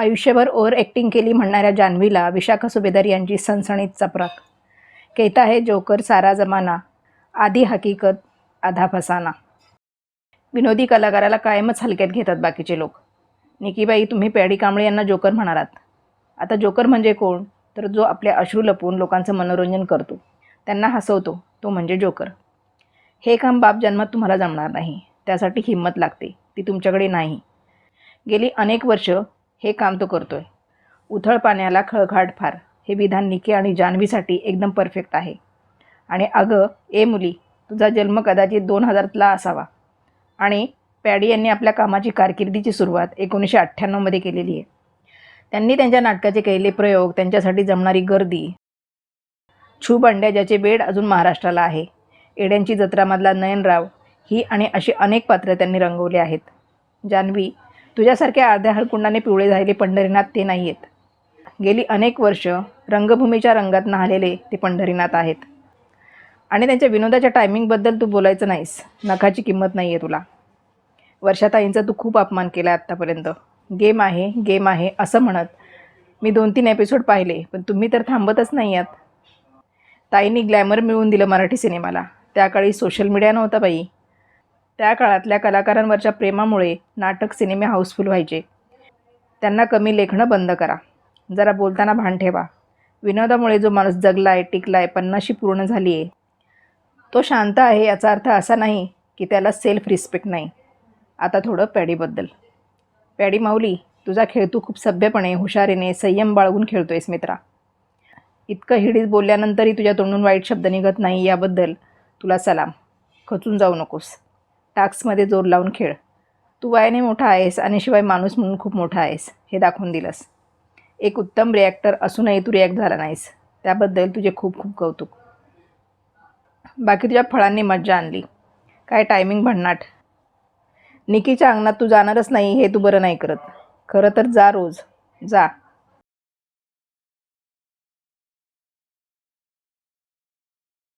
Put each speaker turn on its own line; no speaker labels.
आयुष्यभर over acting केली म्हणणाऱ्या जान्हवीला विशाखा सुभेदार यांची सणसणीत चपराक. कहता है जोकर सारा जमाना आधी हकीकत आधा फसाना. विनोदी कलाकाराला कायमच हलक्यात घेतात बाकीचे लोक. निकीबाई तुम्ही पॅडी कांबळे यांना जोकर म्हणालात. आता जोकर म्हणजे कोण? तर जो आपले अश्रू लपवून लोकांचं मनोरंजन करतो. त्यांना हसवतो तो म्हणजे जोकर. हे काम बाप जन्मात तुम्हाला जमणार नाही. त्यासाठी हिंमत लागते. ती तुमच्याकडे नाही. गेली अनेक वर्ष हे काम तो करतोय. उथळ पाण्याला खळखाट फार. हे विधान निके आणि जान्हवीसाठी एकदम परफेक्ट आहे. आणि अगं ए मुली तुझा जन्म कदाचित दोन हजारातला असावा. आणि पॅडी यांनी आपल्या कामाची कारकिर्दीची सुरुवात एकोणीसशे अठ्ठ्याण्णवमध्ये केलेली आहे. त्यांनी त्यांच्या नाटकाचे केलेले प्रयोग त्यांच्यासाठी जमणारी गर्दी छू अंड्या ज्याचे बेड अजून महाराष्ट्राला आहे. एड्यांची जत्रामधला नयनराव ही आणि अशी अनेक पात्रं त्यांनी रंगवली आहेत. जान्हवी तुझ्यासारख्या अर्ध्या हळकुंडाने पिवळे झालेले पंढरीनाथ ते नाही आहेत गेली अनेक वर्ष रंगभूमीच्या रंगात नाहलेले ते पंढरीनाथ आहेत. आणि त्यांच्या विनोदाच्या टायमिंगबद्दल तू बोलायचं नाहीस. नखाची किंमत नाही आहे तुला. वर्षाताईंचा तू खूप अपमान केला आत्तापर्यंत. गेम आहे गेम आहे असं म्हणत मी दोन तीन एपिसोड पाहिले पण तुम्ही तर थांबतच नाही आहात ताईंनी ग्लॅमर मिळवून दिलं मराठी सिनेमाला. त्या काळी सोशल मीडिया नव्हता बाई. त्या काळातल्या कलाकारांवरच्या प्रेमामुळे नाटक सिनेमे हाऊसफुल व्हायचे. त्यांना कमी लेखणं बंद करा. जरा बोलताना भान ठेवा. विनोदामुळे जो माणूस जगला आहे टिकलाय पन्नाशी पूर्ण झाली आहे तो शांत आहे याचा अर्थ असा नाही की त्याला सेल्फ रिस्पेक्ट नाही. आता थोडं पॅडीबद्दल. पॅडी माऊली तुझा खेळ तू खूप सभ्यपणे हुशारीने संयम बाळगून खेळतो आहेस मित्रा. इतकं हिडीत बोलल्यानंतरही तुझ्या तोंडून वाईट शब्द निघत नाही याबद्दल तुला सलाम. खचून जाऊ नकोस. टास्कमध्ये जोर लावून खेळ. तू वयाने मोठा आहेस आणि शिवाय माणूस म्हणून खूप मोठा आहेस हे दाखवून दिलंस. एक उत्तम रिॲक्टर असूनही तू रिॲक्ट झाला नाहीस. त्याबद्दल तुझे खूप खूप कौतुक. बाकी तुझ्या फळांनी मज्जा आणली. काय टायमिंग भन्नाट. निकीच्या अंगणात तू जाणारच नाही हे तू बरं नाही करत. खरं तर जा रोज. जा.